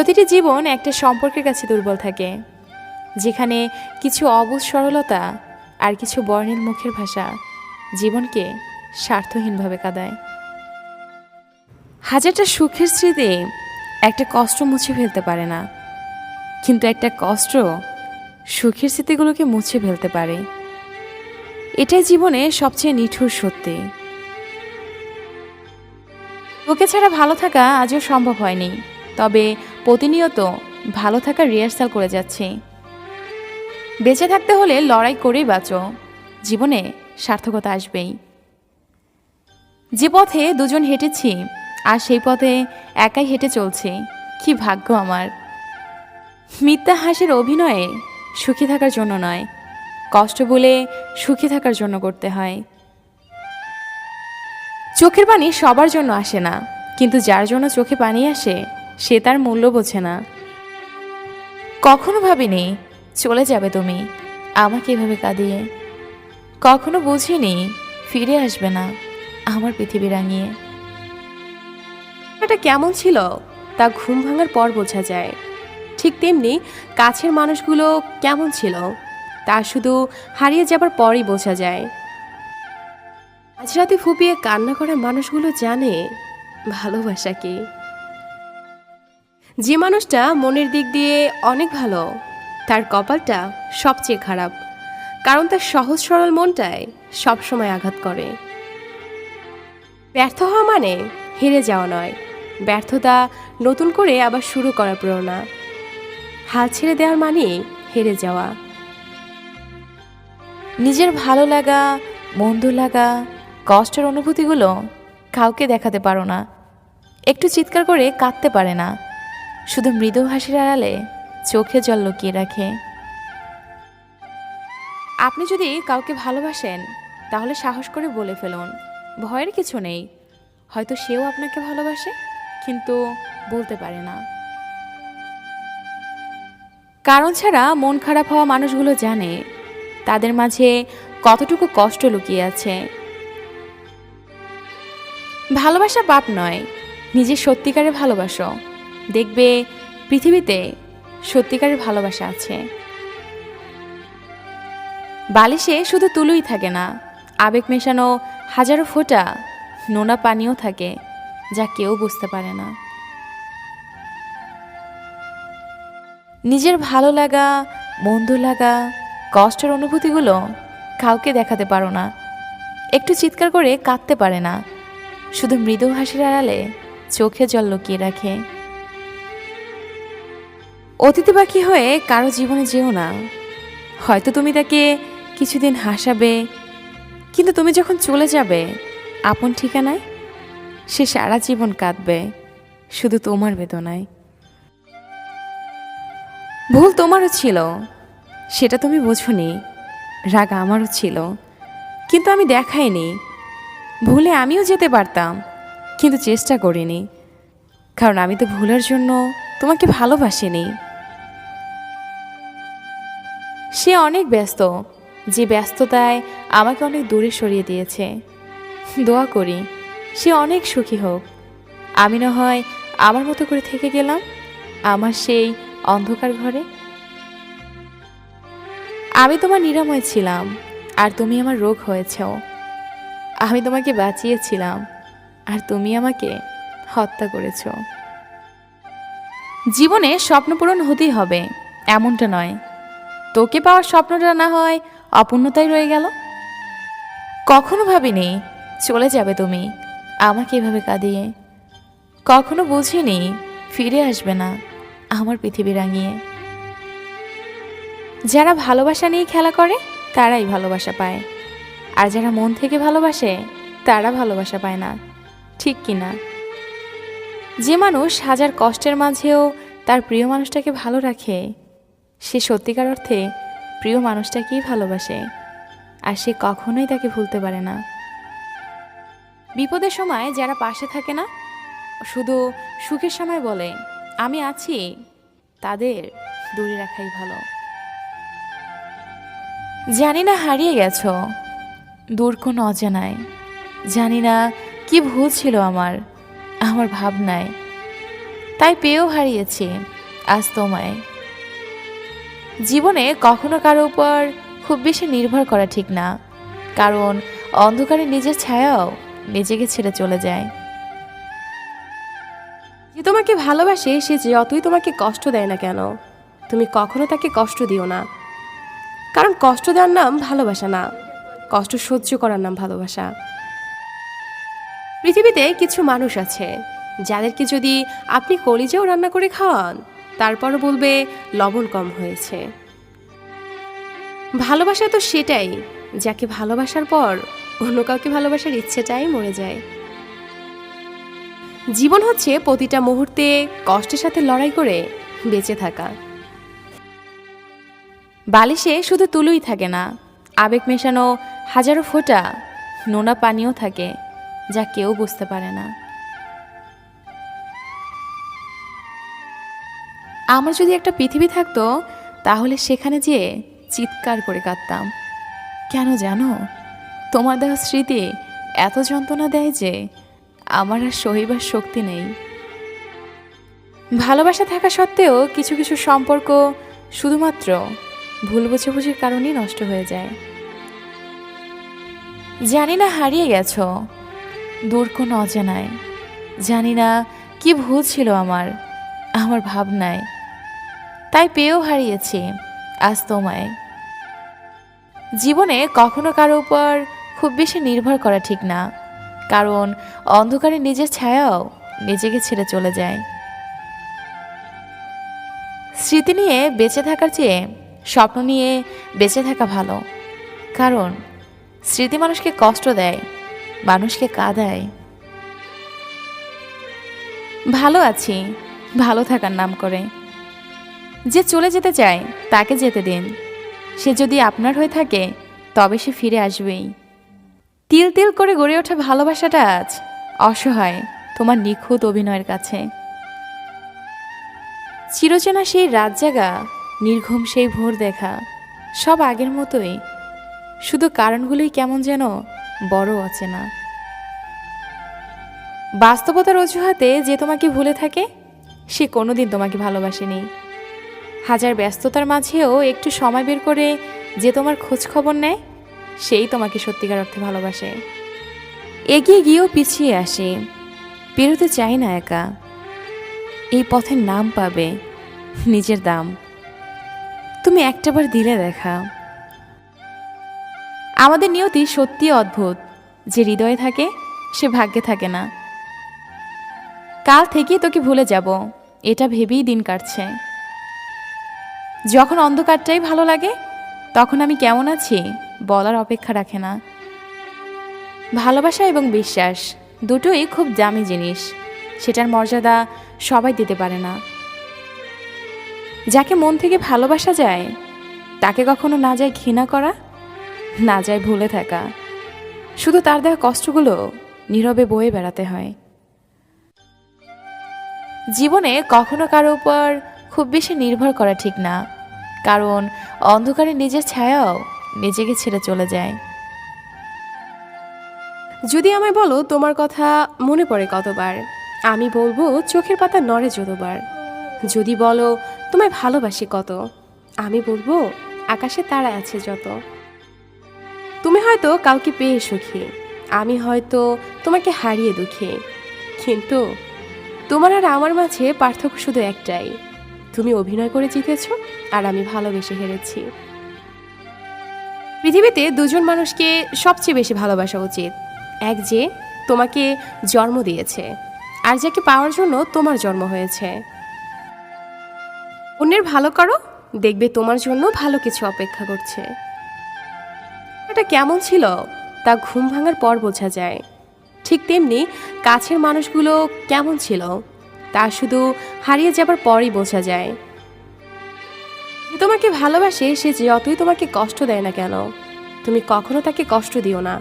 প্রতিটি জীবন একটা সম্পর্কের কাছে দুর্বল থাকে, যেখানে কিছু অবুঝ সরলতা আর কিছু বর্ণের মুখের ভাষা জীবনকে স্বার্থহীনভাবে কাঁদায়। হাজারটা সুখের স্মৃতি একটা কষ্ট মুছে ফেলতে পারে না, কিন্তু একটা কষ্ট সুখের স্মৃতিগুলোকে মুছে ফেলতে পারে। এটাই জীবনে সবচেয়ে নিঠুর সত্যি। ওকে ছাড়া ভালো থাকা আজও সম্ভব হয়নি, তবে প্রতিনিয়ত ভালো থাকার রিহার্সাল করে যাচ্ছি। বেঁচে থাকতে হলে লড়াই করেই বাঁচো। জীবনে সার্থকতা আসবেই। যে পথে দুজন হেঁটেছি, আর সেই পথে একাই হেঁটে চলছি, কি ভাগ্য আমার। মিথ্যা হাসির অভিনয়ে সুখী থাকার জন্য নয়, কষ্ট বলে সুখী থাকার জন্য করতে হয়। চোখের পানি সবার জন্য আসে না, কিন্তু যার জন্য চোখে পানি আসে সে তার মূল্য বোঝে না। কখনো ভাবিনি চলে যাবে তুমি, আমাকে এভাবে কাঁদিয়ে। কখনো বুঝিনি ফিরে আসবে না আমার পৃথিবী রাঙিয়ে। এটা কেমন ছিল তা ঘুম ভাঙার পর বোঝা যায়। ঠিক তেমনি কাছের মানুষগুলো কেমন ছিল তা শুধু হারিয়ে যাবার পরই বোঝা যায়। আজ রাতে ফুপিয়ে কান্না করা মানুষগুলো জানে ভালোবাসা কি। যে মানুষটা মনের দিক দিয়ে অনেক ভালো, তার কপালটা সবচেয়ে খারাপ, কারণ তার সহজ সরল মনটায় সবসময় আঘাত করে। ব্যর্থ হওয়া মানে হেরে যাওয়া নয়, ব্যর্থতা নতুন করে আবার শুরু করার প্রেরণা। হাল ছেড়ে দেওয়ার মানে হেরে যাওয়া। নিজের ভালো লাগা, মন্দ লাগা, কষ্টের অনুভূতিগুলো কাউকে দেখাতে পারো না। একটু চিৎকার করে কাঁদতে পারে না। শুধু মৃদু হাসির আড়ালে চোখে জল লুকিয়ে রাখে। আপনি যদি কাউকে ভালোবাসেন, তাহলে সাহস করে বলে ফেলুন, ভয়ের কিছু নেই। হয়তো সেও আপনাকে ভালোবাসে, কিন্তু বলতে পারে না। কারণ ছাড়া মন খারাপ হওয়া মানুষগুলো জানে, তাদের মাঝে কতটুকু কষ্ট লুকিয়ে আছে। ভালোবাসা পাপ নয় নিজের সত্যিকারে ভালোবাসো। দেখবে পৃথিবীতে সত্যিকারের ভালোবাসা আছে। বালিশে শুধু তুলুই থাকে না, আবেগ মেশানো হাজারো ফোঁটা নোনা পানিও থাকে যা কেউ বুঝতে পারে না। নিজের ভালো লাগা, মন্দ লাগা, কষ্টের অনুভূতিগুলো কাউকে দেখাতে পারো না। একটু চিৎকার করে কাঁদতে পারে না, শুধু মৃদু হাসির আড়ালে চোখে জল লুকিয়ে রাখে। অতিথি পাখি হয়ে কারও জীবনে যেও না। হয়তো তুমি তাকে কিছুদিন হাসাবে, কিন্তু তুমি যখন চলে যাবে, আপন ঠিকানায় সে সারা জীবন কাঁদবে, শুধু তোমার বেদনায়। ভুল তোমারও ছিল, সেটা তুমি বোঝনি, রাগ আমারও ছিল, কিন্তু আমি দেখাইনি। ভুলে আমিও যেতে পারতাম, কিন্তু চেষ্টা করিনি। কারণ আমি তো ভুলের জন্য তোমাকে ভালোবাসিনি। সে অনেক ব্যস্ত। যে ব্যস্ততায় আমাকে অনেক দূরে সরিয়ে দিয়েছে। দোয়া করি, সে অনেক সুখী হোক। আমি না হয় আমার মতো করে থেকে গেলাম, আমার সেই অন্ধকার ঘরে। আমি তোমার নিরাময় ছিলাম, আর তুমি আমার রোগ হয়েছেও। আমি তোমাকে বাঁচিয়েছিলাম, আর তুমি আমাকে হত্যা করেছ। জীবনে স্বপ্ন পূরণ হতেই হবে, এমনটা নয়। তোকে পাওয়ার স্বপ্নটা না হয় অপূর্ণতাই রয়ে গেল। কখনো ভাবিনি চলে যাবে তুমি আমাকে এভাবে কাঁদিয়ে। কখনো বুঝিনি ফিরে আসবে না আমার পৃথিবী রাঙিয়ে। যারা ভালোবাসা নিয়ে খেলা করে, তারাই ভালোবাসা পায়। আর যারা মন থেকে ভালোবাসে, তারা ভালোবাসা পায় না। ঠিক কি না? যে মানুষ হাজার কষ্টের মাঝেও তার প্রিয় মানুষটাকে ভালো রাখে সে সত্যিকার অর্থে প্রিয় মানুষটাকেই ভালোবাসে, আর সে কখনোই তাকে ভুলতে পারে না। বিপদের সময় যারা পাশে থাকে না, শুধু সুখের সময় বলে, আমি আছি। তাদের দূরে রাখাই ভালো। জানি না হারিয়ে গেছ, দূর কোনো অজানায়। জানি না কি ভুল ছিল আমার আমার ভাবনায়। তাই পেয়েও হারিয়েছি, আজ তোমায়। জীবনে কখনো কারও উপর খুব বেশি নির্ভর করা ঠিক না। কারণ অন্ধকারে নিজের ছায়াও নিজেকে ছেড়ে চলে যায়। যে তোমাকে ভালোবাসে, সে যতই তোমাকে কষ্ট দেয় না কেন, তুমি কখনো তাকে কষ্ট দিও না। কারণ কষ্ট দেওয়ার নাম ভালোবাসা না। কষ্ট সহ্য করার নাম ভালোবাসা। পৃথিবীতে কিছু মানুষ আছে, যাদেরকে যদি আপনি কলিজাও রান্না করে খাওয়ান তারপরও বলবে, লবণ কম হয়েছে। ভালোবাসা তো সেটাই, যাকে ভালোবাসার পর অন্য কাউকে ভালোবাসার ইচ্ছেটাই মরে যায়। জীবন হচ্ছে প্রতিটা মুহূর্তে কষ্টের সাথে লড়াই করে বেঁচে থাকা। বালিশে শুধু তুলোই থাকে না, আবেগ মেশানো হাজারো ফোঁটা নোনা পানিও থাকে, যা কেউ বুঝতে পারে না। আমার যদি একটা পৃথিবী থাকতো, তাহলে সেখানে যেয়ে চিৎকার করে কাঁদতাম। কেন জানো? তোমার দেওয়া স্মৃতি এত যন্ত্রণা দেয় যে আমার আর সহিবার শক্তি নেই। ভালোবাসা থাকা সত্ত্বেও কিছু কিছু সম্পর্ক শুধুমাত্র ভুল বোঝাবুঝির কারণেই নষ্ট হয়ে যায়। জানি না হারিয়ে গেছ, দূর কোনো অজানায়। জানি না কি ভুল ছিল আমার আমার ভাবনায়। তাই পেয়েও হারিয়েছি আজ তোমায়। জীবনে কখনো কারও উপর খুব বেশি নির্ভর করা ঠিক না, কারণ অন্ধকারে নিজের ছায়াও নিজেকে ছেড়ে চলে যায়। স্মৃতি নিয়ে বেঁচে থাকার চেয়ে স্বপ্ন নিয়ে বেঁচে থাকা ভালো, কারণ স্মৃতি মানুষকে কষ্ট দেয়, মানুষকে কাঁদায়। ভালো আছি, ভালো থাকার নাম করে। যে চলে যেতে চায়, তাকে যেতে দিন। সে যদি আপনার হয়ে থাকে, তবে সে ফিরে আসবেই। তিল তিল করে গড়ে ওঠা ভালোবাসাটা আজ অসহায় তোমার নিখুঁত অভিনয়ের কাছে। চিরচেনা সেই রাত জাগা নির্ঘুম সেই ভোর দেখা, সব আগের মতোই। শুধু কারণগুলোই কেমন যেন বড় অচেনা। বাস্তবতার অজুহাতে যে তোমাকে ভুলে থাকে, সে কোনোদিন তোমাকে ভালোবাসেনি। হাজার ব্যস্ততার মাঝেও একটু সময় বের করে যে তোমার খোঁজ খবর নেয়, সেই তোমাকে সত্যিকার অর্থে ভালোবাসে। এগিয়ে গিয়েও পিছিয়ে আসে। পেরোতে চাই না একা। এই পথের নাম পাবে নিজের দাম। তুমি একটাবার দিলে দেখা। আমাদের নিয়তি সত্যি অদ্ভুত। যে হৃদয়ে থাকে, সে ভাগ্যে থাকে না। কাল থেকেই তোকে ভুলে যাব। এটা ভেবেই দিন কাটছে। যখন অন্ধকারটাই ভালো লাগে, তখন আমি কেমন আছি বলার অপেক্ষা রাখে না। ভালোবাসা এবং বিশ্বাস দুটোই খুব দামি জিনিস, সেটার মর্যাদা সবাই দিতে পারে না। যাকে মন থেকে ভালোবাসা যায়, তাকে কখনো না যায় ঘৃণা করা, না যায় ভুলে থাকা। শুধু তার দেওয়া কষ্টগুলো নীরবে বয়ে বেড়াতে হয়। জীবনে কখনো কারও উপর খুব বেশি নির্ভর করা ঠিক না। কারণ, অন্ধকারে নিজের ছায়াও নিজেকে ছেড়ে চলে যায়। যদি আমায় বলো, তোমার কথা মনে পড়ে কতবার। আমি বলব, চোখের পাতা নড়ে যতবার। যদি বলো, তোমায় ভালোবাসি কত। আমি বলব, আকাশে তারা আছে যত। তুমি হয়তো কাউকে পেয়ে সুখী। আমি হয়তো তোমাকে হারিয়ে দুঃখী। কিন্তু তোমার আর আমার মাঝে পার্থক্য শুধু একটাই। তুমি অভিনয় করে জিতেছ, আর আমি ভালোবেসে হেরেছি। পৃথিবীতে দুজন মানুষকে সবচেয়ে বেশি ভালোবাসা উচিত। এক যে তোমাকে জন্ম দিয়েছে, আর যাকে পাওয়ার জন্য তোমার জন্ম হয়েছে। অন্যের ভালো করো, দেখবে তোমার জন্য ভালো কিছু অপেক্ষা করছে। এটা কেমন ছিল, তা ঘুম ভাঙার পর বোঝা যায়। ঠিক তেমনি কাছের মানুষগুলো কেমন ছিল তা শুধু হারিয়ে যাবার পরই বোঝা যায়। যে তোমাকে ভালোবাসে, সে যতই তোমাকে কষ্ট দেয় না কেন? তুমি কখনো তাকে কষ্ট দিও না।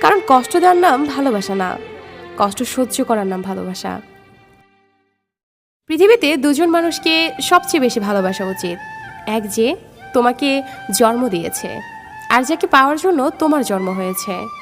কারণ কষ্ট দেওয়ার নাম ভালোবাসা না। কষ্ট সহ্য করার নাম ভালোবাসা। পৃথিবীতে দুজন মানুষকে সবচেয়ে বেশি ভালোবাসা উচিত। এক যে তোমাকে জন্ম দিয়েছে, আর যাকে পাওয়ার জন্য তোমার জন্ম হয়েছে।